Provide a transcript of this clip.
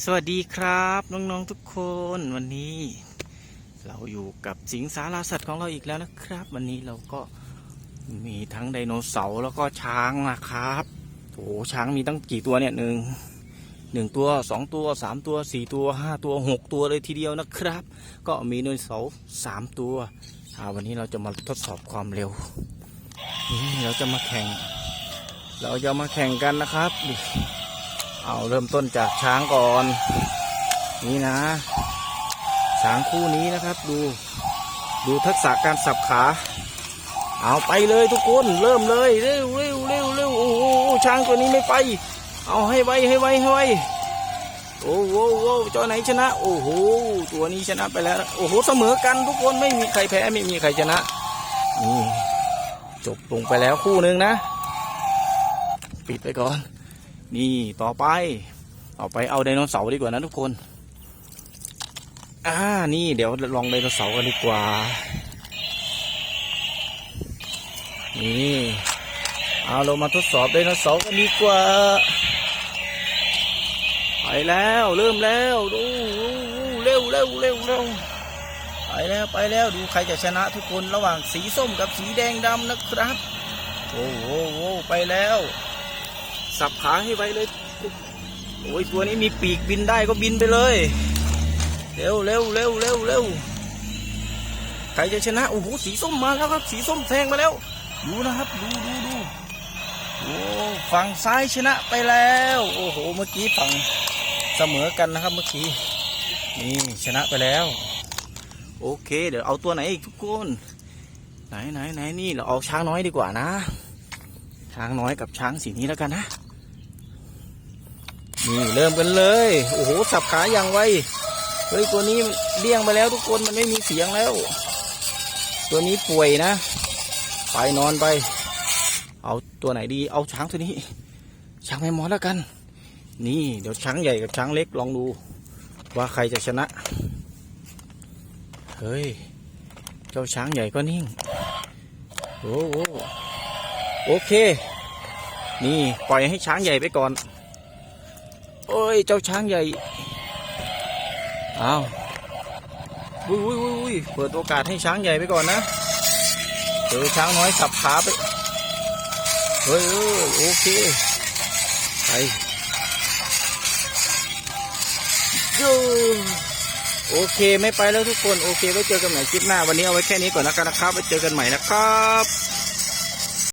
สวัสดีครับน้องๆทุกคนวันนี้เราอยู่กับสิงสาราสัตว์ของเราอีกแล้วนะครับ วันนี้เราก็มีทั้งไดโนเสาร์แล้วก็ช้างนะครับโอ้ช้างมีตั้งกี่ตัวเนี่ยหนึ่งหนึ่งตัวสองตัวสามตัวสี่ตัวห้าตัวหกตัวเลยทีเดียวนะครับ ก็มีไดโนเสาร์สามตัววันนี้เราจะมาทดสอบความเร็วเราจะมาแข่ง เราจะมาแข่งกันนะครับ เอาเริ่มต้นจากช้างก่อน นี่นะ ช้างคู่นี้นะครับ ดู ดูทักษะการสับขา เอาไปเลยทุกคนเริ่มเลยเร็วเร็วเร็วเร็วโอ้โหช้างตัวนี้ไม่ไป เอาให้ไวให้ไวให้ไวโอ้โหโอ้โหเจ้าไหนชนะ โอ้โหตัวนี้ชนะไปแล้ว โอ้โหเสมอกันทุกคนไม่มีใครแพ้ไม่มีใครชนะนี่จบลงไปแล้วคู่หนึ่งนะ ปิดไปก่อน นี่ต่อไป ต่อไปเอาไดโนเสาร์ดีกว่านะทุกคน อ่า นี่เดี๋ยวลองไดโนเสาร์กันดีกว่า นี่เอาเรามาทดสอบไดโนเสาร์กันดีกว่า ไปแล้วเริ่มแล้วดูเร็วเร็วเร็วเร็วไปแล้วไปแล้วดูใครจะชนะทุกคนระหว่างสีส้มกับสีแดงดำนะครับ โอ้โหโอ้โหไปแล้ว สับขาให้ไวเลย โอ้ยตัวนี้มีปีกบินได้ก็บินไปเลย เร็วเร็วเร็วเร็วเร็วใครจะชนะ โอ้โห สีส้มมาแล้วครับ สีส้มแซงมาแล้ว ดูนะครับ ดูดูดูโอ้ฝั่งซ้ายชนะไปแล้ว โอ้โห เมื่อกี้ฝั่งเสมอกันนะครับเมื่อกี้ นี่ชนะไปแล้ว โอเค เดี๋ยวเอาตัวไหนอีกทุกคน ไหนไหนไหนนี่เราเอาช้างน้อยดีกว่านะ ช้างน้อยกับช้างสีนี้แล้วกันนะ นี่เริ่มกันเลย โอ้โห สับขาอย่างไว เฮ้ย ตัวนี้เลี้ยงไปแล้วทุกคน มันไม่มีเสียงแล้ว ตัวนี้ป่วยนะ ไปนอนไป เอาตัวไหนดี เอาช้างตัวนี้ ช้างแม่มอสแล้วกัน นี่ เดี๋ยวช้างใหญ่กับช้างเล็กลองดู ว่าใครจะชนะ เฮ้ย เจ้าช้างใหญ่ก็นิ่ง โอ้โหโอเค นี่ ปล่อยให้ช้างใหญ่ไปก่อน โอ้ย เจ้าช้างใหญ่ อ้าวอุ้ยอุ้ยอุ้ยเปิดโอกาสให้ช้างใหญ่ไปก่อนนะ เจอช้างน้อยสับขาไป เฮ้ยเอโอเค ไปยูโอเคไม่ไปแล้วทุกคน โอเคไว้เจอกันใหม่คลิปหน้า วันนี้เอาไว้แค่นี้ก่อนแล้วกันนะครับไว้เจอกันใหม่นะครับ